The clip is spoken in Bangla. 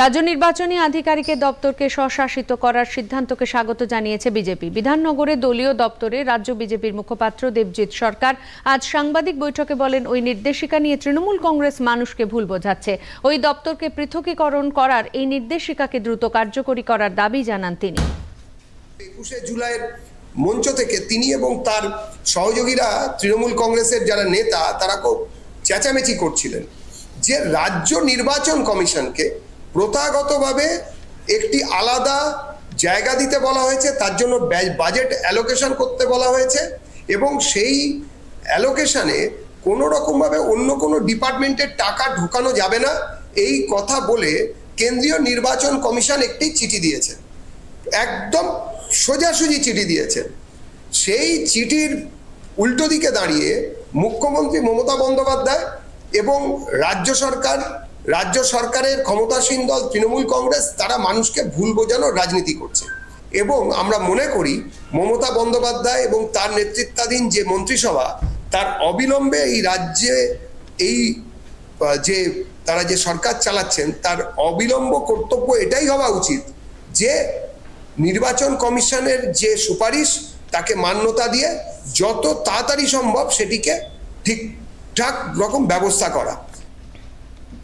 রাজ্য নির্বাচনী আধিকারিকের দপ্তরকে স্বশাসিত করার সিদ্ধান্তকে স্বাগত জানিয়েছে বিজেপি। বিধাননগরে দলীয় দপ্তরে রাজ্য বিজেপির মুখপাত্র দেবজিৎ সরকার আজ সাংবাদিক বৈঠকে বলেন, ওই নির্দেশিকা নিয়ে তৃণমূল কংগ্রেস মানুষকে ভুল বোঝাচ্ছে। ওই দপ্তরকে পৃথকীকরণ করার এই নির্দেশিকাকে দ্রুত কার্যকরী করার দাবি জানান তিনি। একুশে জুলাইয়ের মঞ্চ থেকে তিনি এবং তার সহযোগীরা তৃণমূল কংগ্রেসের যারা নেতা, তারা খুব চেঁচামেচি করছিলেন যে রাজ্য নির্বাচন কমিশনকে প্রথাগতভাবে একটি আলাদা জায়গা দিতে বলা হয়েছে, তার জন্য বাজেট অ্যালোকেশন করতে বলা হয়েছে এবং সেই অ্যালোকেশনে কোনো রকমভাবে অন্য কোনো ডিপার্টমেন্টের টাকা ঢোকানো যাবে না। এই কথা বলে কেন্দ্রীয় নির্বাচন কমিশন একটি চিঠি দিয়েছে। একদম সোজাসুজি চিঠি দিয়েছে। সেই চিঠির উল্টো দিকে দাঁড়িয়ে মুখ্যমন্ত্রী মমতা বন্দ্যোপাধ্যায় এবং রাজ্য সরকার রাজ্য সরকারের ক্ষমতাসীন দল তৃণমূল কংগ্রেস, তারা মানুষকে ভুল বোঝানোর রাজনীতি করছে। এবং আমরা মনে করি, মমতা বন্দ্যোপাধ্যায় এবং তার নেতৃত্বাধীন যে মন্ত্রিসভা, তার অবিলম্বে এই রাজ্যে এই যে তারা যে সরকার চালাচ্ছেন, তার অবিলম্ব কর্তব্য এটাই হওয়া উচিত যে নির্বাচন কমিশনের যে সুপারিশ, তাকে মান্যতা দিয়ে যত তাড়াতাড়ি সম্ভব সেটিকে ঠিকঠাক রকম ব্যবস্থা করা।